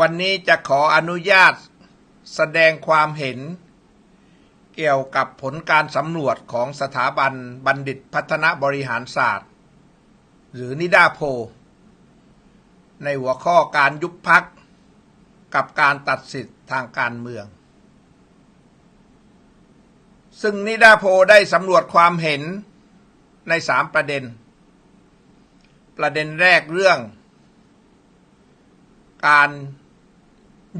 วันนี้จะขออนุญาตแสดงความเห็น เกี่ยวกับผลการสำรวจของสถาบันบัณฑิตพัฒนาบริหารศาสตร์ หรือนิดาโพ ในหัวข้อการยุบพักกับการตัดสิทธิ์ทางการเมือง ซึ่งนิดาโพได้สำรวจความเห็นในสามประเด็น ประเด็นแรกเรื่องการ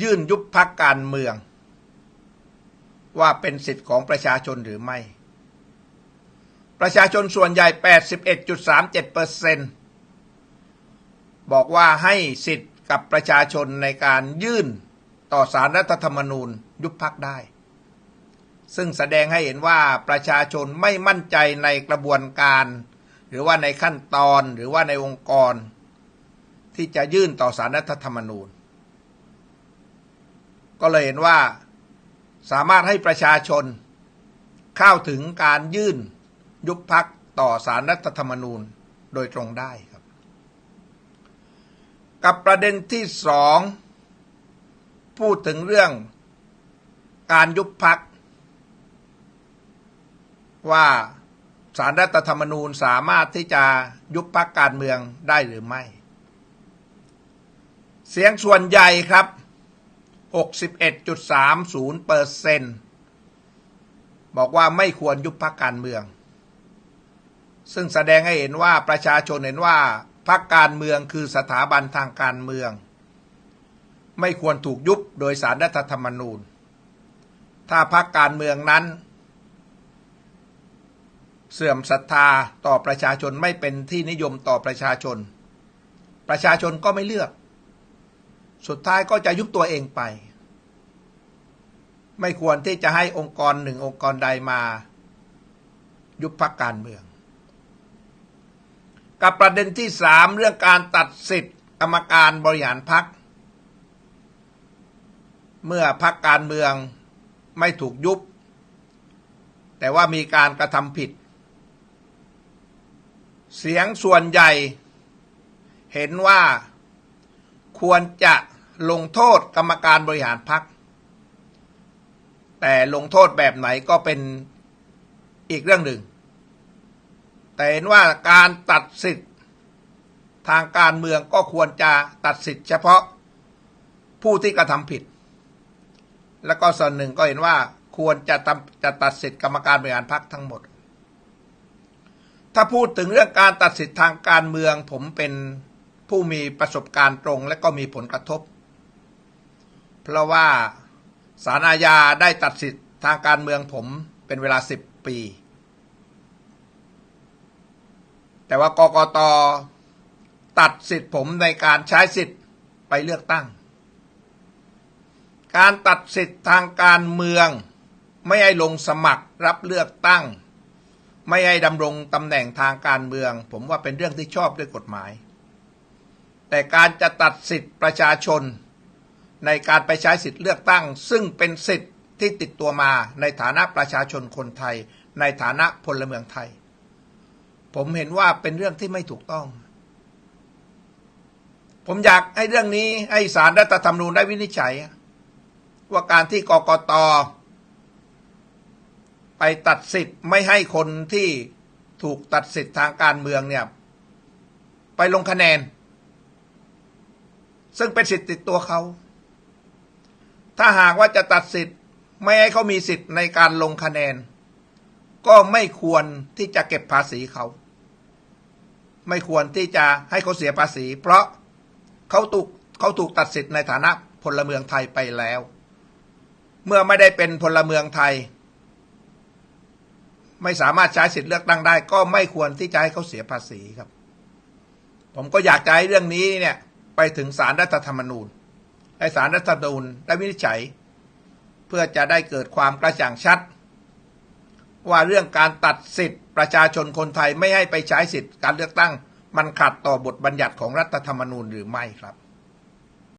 ยื่นยุบพักการเมือง ว่าเป็นสิทธิ์ของประชาชนหรือไม่ ประชาชนส่วนใหญ่ 81.37เปอร์เซนบอกว่าให้สิทธิ์กับประชาชนในการยื่นต่อสารรัฐธรรมนูญยุบพักได้ ซึ่งแสดงให้เห็นว่าประชาชนไม่มั่นใจในกระบวนการ หรือว่าในขั้นตอนหรือว่าในองค์กร ที่จะยื่นต่อสารรัฐธรรมนูญ ก็เลยเห็นว่าสามารถให้ประชาชน เข้าถึงการยื่นยุบพักต่อสารรัฐธรรมนูญโดยตรงได้ครับ กับประเด็นที่สองพูดถึงเรื่องการยุบพักว่าสารรัฐธรรมนูญสามารถที่จะยุบพักการเมืองได้หรือไม่ เสียงส่วนใหญ่ครับ 61.30เปอร์เซนบอกว่าไม่ควรยุบพักการเมือง ซึ่งแสดงให้เห็นว่าประชาชนเห็นว่าพักการเมืองคือสถาบันทางการเมือง ไม่ควรถูกยุบโดยสารรัฐธรรมนูญ ถ้าพักการเมืองนั้น เสื่อมศรัทธาต่อประชาชนไม่เป็นที่นิยมต่อประชาชน ประชาชนก็ไม่เลือก สุดท้ายก็จะยุบตัวเองไป ไม่ควรที่จะให้องค์กรหนึ่งองค์กรใดมา ยุบพักการเมือง กับประเด็นที่สามเรื่องการตัดสิทธิ์กรรมการบริหารพัก เมื่อพักการเมืองไม่ถูกยุบ แต่ว่ามีการกระทำผิด เสียงส่วนใหญ่เห็นว่าควรจะลงโทษกรรมการบริหารพัก แต่ลงโทษแบบไหนก็เป็นอีกเรื่องหนึ่ง แต่เห็นว่าการตัดสิทธิ์ทางการเมืองก็ควรจะตัดสิทธิ์เฉพาะผู้ที่กระทำผิด แล้วก็ส่วนหนึ่งก็เห็นว่าควรจะจะตัดสิทธิ์กรรมการบริหารพักทั้งหมด ถ้าพูดถึงเรื่องการตัดสิทธิ์ทางการเมือง ผมเป็นผู้มีประสบการณ์ตรง และก็มีผลกระทบ เพราะว่า สารอาญาได้ตัดสิทธิ์ทางการเมืองผมเป็นเวลาสิบปี แต่ว่ากกตตัดสิทธิ์ผมในการใช้สิทธิ์ไปเลือกตั้ง การตัดสิทธิ์ทางการเมืองไม่ให้ลงสมัครรับเลือกตั้ง ไม่ให้ดำรงตำแหน่งทางการเมือง ผมว่าเป็นเรื่องที่ชอบด้วยกฎหมาย แต่การจะตัดสิทธิ์ประชาชน ในการไปใช้สิทธิ์เลือกตั้ง ซึ่งเป็นสิทธิ์ที่ติดตัวมาในฐานะประชาชนคนไทย ในฐานะพลเมืองไทย ผมเห็นว่าเป็นเรื่องที่ไม่ถูกต้อง ผมอยากให้เรื่องนี้ให้สารรัฐธรรมนูญได้วินิจฉัย ว่าการที่กกตไปตัดสิทธิ์ไม่ให้คนที่ถูกตัดสิทธิ์ทางการเมืองเนี่ย ไปลงคะแนน ซึ่งเป็นสิทธิ์ติดตัวเขา ถ้าหากว่าจะตัดสิทธิ์ไม่ให้เขามีสิทธิ์ในการลงคะแนน ก็ไม่ควรที่จะเก็บภาษีเขา ไม่ควรที่จะให้เขาเสียภาษี เพราะเขาถูกเขาถูกตัดสิทธิ์ในฐานะพลเมืองไทยไปแล้ว เมื่อไม่ได้เป็นพลเมืองไทย ไม่สามารถใช้สิทธิ์เลือกตั้งได้ ก็ไม่ควรที่จะให้เขาเสียภาษีครับ ผมก็อยากจะให้เรื่องนี้เนี่ยไปถึงสารรัฐธรรมนูญ ให้สารรัฐธรรมนูญได้วินิจฉัย เพื่อจะได้เกิดความกระจ่างชัด ว่าเรื่องการตัดสิทธิ์ประชาชนคนไทยไม่ให้ไปใช้สิทธิ์การเลือกตั้ง มันขัดต่อบทบัญญัติของรัฐธรรมนูญหรือไม่ครับ